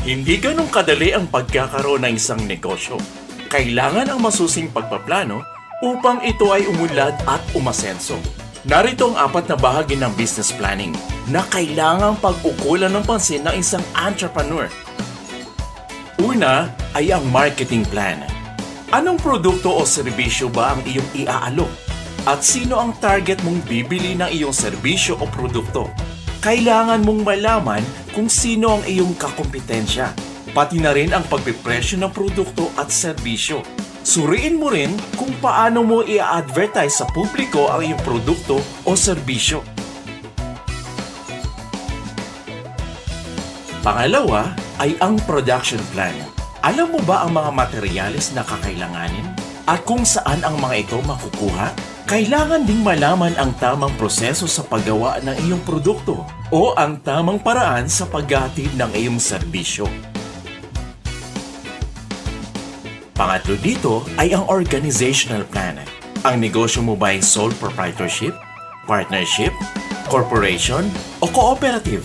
Hindi ganong kadali ang pagkakaroon ng isang negosyo. Kailangan ang masusing pagpaplano upang ito ay umunlad at umasenso. Narito ang apat na bahagi ng business planning na kailangang pag-ukulan ng pansin ng isang entrepreneur. Una ay ang marketing plan. Anong produkto o serbisyo ba ang iyong iaalok? At sino ang target mong bibili ng iyong serbisyo o produkto? Kailangan mong malaman kung sino ang iyong kakompetensya. Pati na rin ang pagpipresyo ng produkto at serbisyo. Suriin mo rin kung paano mo i-advertise sa publiko ang iyong produkto o serbisyo. Pangalawa ay ang production plan. Alam mo ba ang mga materyales na kakailanganin? At kung saan ang mga ito makukuha? Kailangan ding malaman ang tamang proseso sa paggawa ng iyong produkto o ang tamang paraan sa paghatid ng iyong serbisyo. Pangatlo dito ay ang organizational plan. Ang negosyo mo ba ay sole proprietorship, partnership, corporation, o cooperative?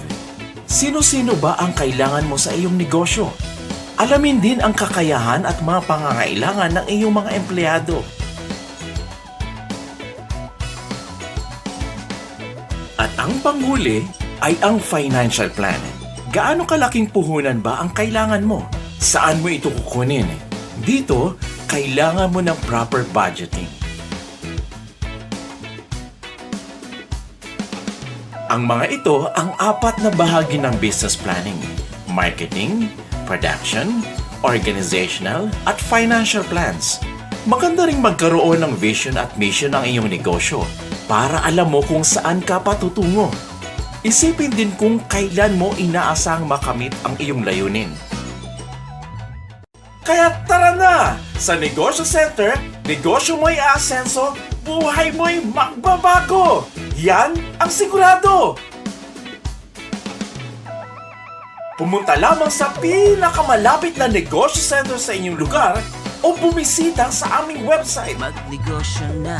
Sino-sino ba ang kailangan mo sa iyong negosyo? Alamin din ang kakayahan at mga pangangailangan ng iyong mga empleyado. At ang panghuli ay ang financial plan. Gaano kalaking puhunan ba ang kailangan mo? Saan mo ito kukunin? Dito, kailangan mo ng proper budgeting. Ang mga ito ang apat na bahagi ng business planning. Marketing, production, organizational, at financial plans. Maganda ring magkaroon ng vision at mission ng iyong negosyo para alam mo kung saan ka patutungo. Isipin din kung kailan mo inaasang makamit ang iyong layunin. Kaya tara na! Sa Negosyo Center, negosyo mo'y aasenso, buhay mo'y magbabago! Yan ang sigurado! Pumunta lamang sa pinakamalapit na negosyo center sa inyong lugar o bumisita sa aming website. Magnegosyo na